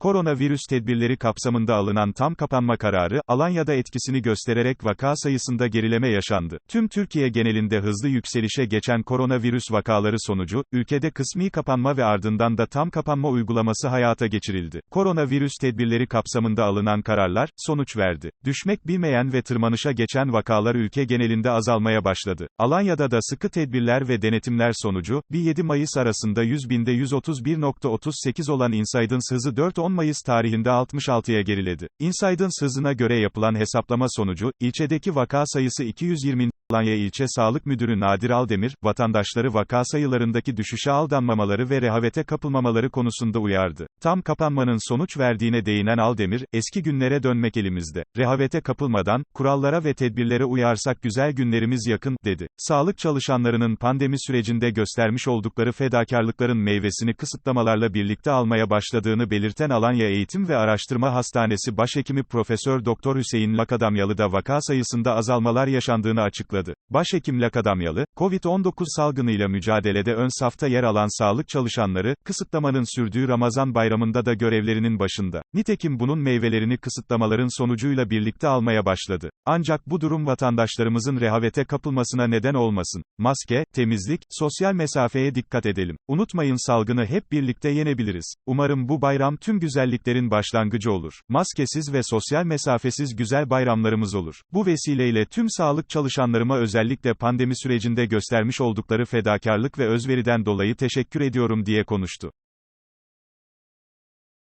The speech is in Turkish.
Koronavirüs tedbirleri kapsamında alınan tam kapanma kararı, Alanya'da etkisini göstererek vaka sayısında gerileme yaşandı. Tüm Türkiye genelinde hızlı yükselişe geçen koronavirüs vakaları sonucu, ülkede kısmi kapanma ve ardından da tam kapanma uygulaması hayata geçirildi. Koronavirüs tedbirleri kapsamında alınan kararlar, sonuç verdi. Düşmek bilmeyen ve tırmanışa geçen vakalar ülke genelinde azalmaya başladı. Alanya'da da sıkı tedbirler ve denetimler sonucu, 1-7 Mayıs arasında 100 binde 131.38 olan Insidence hızı 4-10 Mayıs tarihinde 66'ya geriledi. Insidence hızına göre yapılan hesaplama sonucu, ilçedeki vaka sayısı 220. Alanya İlçe Sağlık Müdürü Nadir Aldemir, vatandaşları vaka sayılarındaki düşüşe aldanmamaları ve rehavete kapılmamaları konusunda uyardı. Tam kapanmanın sonuç verdiğine değinen Aldemir, eski günlere dönmek elimizde. Rehavete kapılmadan, kurallara ve tedbirlere uyarsak güzel günlerimiz yakın, dedi. Sağlık çalışanlarının pandemi sürecinde göstermiş oldukları fedakarlıkların meyvesini kısıtlamalarla birlikte almaya başladığını belirten Alanya Eğitim ve Araştırma Hastanesi Başhekimi Profesör Doktor Hüseyin Lakadamyalı da vaka sayısında azalmalar yaşandığını açıkladı. Başhekim Lakadamyalı, COVID-19 salgınıyla mücadelede ön safta yer alan sağlık çalışanları, kısıtlamanın sürdüğü Ramazan bayramında da görevlerinin başında. Nitekim bunun meyvelerini kısıtlamaların sonucuyla birlikte almaya başladı. Ancak bu durum vatandaşlarımızın rehavete kapılmasına neden olmasın. Maske, temizlik, sosyal mesafeye dikkat edelim. Unutmayın salgını hep birlikte yenebiliriz. Umarım bu bayram tüm güzelliklerin başlangıcı olur. Maskesiz ve sosyal mesafesiz güzel bayramlarımız olur. Bu vesileyle tüm sağlık çalışanlarıma özellikle pandemi sürecinde göstermiş oldukları fedakarlık ve özveriden dolayı teşekkür ediyorum diye konuştu.